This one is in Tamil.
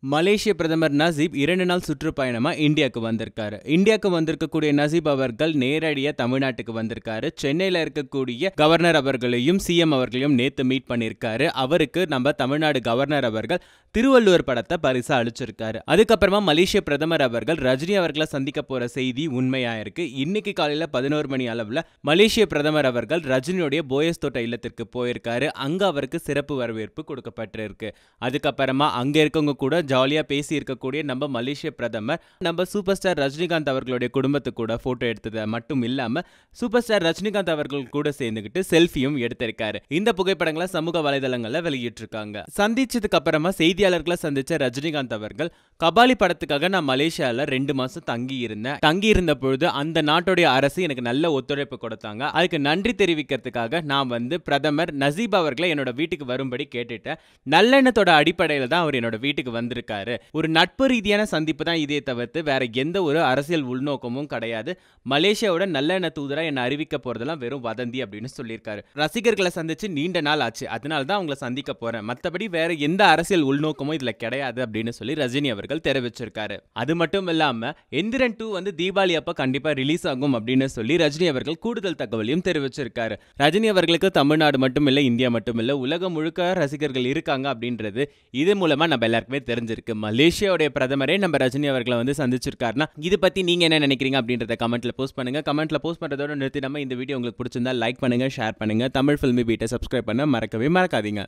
மலேசிய பிரதமர் நசீப் இரண்டு நாள் சுற்றுப்பயணமா இந்தியாவுக்கு வந்திருக்காரு. இந்தியாவுக்கு வந்திருக்கக்கூடிய நசீப் அவர்கள் நேரடியா தமிழ்நாட்டுக்கு வந்திருக்காரு. சென்னையில இருக்கக்கூடிய கவர்னர் அவர்களையும் சிஎம் அவர்களையும் நேத்து மீட் பண்ணியிருக்காரு அவருக்கு நம்ம தமிழ்நாடு கவர்னர் அவர்கள் திருவள்ளுவர் படத்தை பரிசா அளிச்சிருக்காரு. அதுக்கப்புறமா மலேசிய பிரதமர் அவர்கள் ரஜினி அவர்களை சந்திக்க போற செய்தி உண்மையா இருக்கு. இன்னைக்கு காலையில பதினோரு மணி அளவுல மலேசிய பிரதமர் அவர்கள் ரஜினியுடைய போயஸ் தோட்ட இல்லத்திற்கு போயிருக்காரு. அங்க அவருக்கு சிறப்பு வரவேற்பு கொடுக்கப்பட்டிருக்கு. அதுக்கப்புறமா அங்க இருக்கவங்க கூட ஜாலியா பேசி இருக்கக்கூடிய நம்ம மலேசிய பிரதமர் நம்ம சூப்பர் ஸ்டார் ரஜினிகாந்த் அவர்களுடைய குடும்பத்து கூட போட்டோ எடுத்தது மட்டும் இல்லாம சூப்பர் ஸ்டார் ரஜினிகாந்த் அவர்கள் கூட சேர்ந்துக்கிட்டு செல்ஃபியும் எடுத்திருக்காரு. இந்த புகைப்படங்களை சமூக வலைதளங்களில் வெளியிட்டிருக்காங்க. சந்திச்சதுக்கு அப்புறமா செய்தியாளர்களை சந்திச்ச ரஜினிகாந்த் அவர்கள் கபாலி படத்துக்காக நான் மலேசியால ரெண்டு மாசம் தங்கி இருந்தேன் தங்கி இருந்த பொழுது அந்த நாட்டுடைய அரசு எனக்கு நல்ல ஒத்துழைப்பு கொடுத்தாங்க. அதுக்கு நன்றி தெரிவிக்கிறதுக்காக நான் வந்து பிரதமர் நசீப் அவர்களை என்னோட வீட்டுக்கு வரும்படி கேட்டுட்டேன். நல்லெண்ணத்தோட அடிப்படையில் தான் அவர் என்னோட வீட்டுக்கு வந்து வந்திருக்காரு. ஒரு நட்பு ரீதியான சந்திப்பு தான் இதே தவிர்த்து வேற எந்த ஒரு அரசியல் உள்நோக்கமும் கிடையாது. மலேசியாவோட நல்லெண்ண தூதரா என்ன அறிவிக்க போறதெல்லாம் வெறும் வதந்தி அப்படின்னு சொல்லியிருக்காரு. ரசிகர்களை சந்திச்சு நீண்ட நாள் ஆச்சு. அதனால தான் அவங்களை சந்திக்க போறேன். மற்றபடி வேற எந்த அரசியல் உள்நோக்கமும் இதுல கிடையாது அப்படின்னு சொல்லி ரஜினி அவர்கள் தெரிவிச்சிருக்காரு. அது மட்டும் இல்லாம எந்திரன் டூ வந்து தீபாவளி அப்ப கண்டிப்பா ரிலீஸ் ஆகும் அப்படின்னு சொல்லி ரஜினி அவர்கள் கூடுதல் தகவலையும் தெரிவிச்சிருக்காரு. ரஜினி அவர்களுக்கு தமிழ்நாடு மட்டும் இல்ல இந்தியா மட்டும் இல்ல உலகம் முழுக்க ரசிகர்கள் இருக்காங்க அப்படின்றது இது மூலமா நம்ம எல்லாருக்குமே தெரிஞ்சு தெரிஞ்சிருக்கு மலேசியாவுடைய பிரதமரே நம்ம ரஜினி அவர்களை வந்து சந்திச்சிருக்காருன்னா இது பத்தி நீங்க என்ன நினைக்கிறீங்க அப்படின்றத கமெண்ட்ல போஸ்ட் பண்ணுங்க. கமெண்ட்ல போஸ்ட் பண்றதோட நிறுத்தி நம்ம இந்த வீடியோ உங்களுக்கு பிடிச்சிருந்தா லைக் பண்ணுங்க ஷேர் பண்ணுங்க. தமிழ் ஃபில்மி பீட்டை சப்ஸ்கிரைப் பண்ண மறக்கவே மறக்காதீங்க.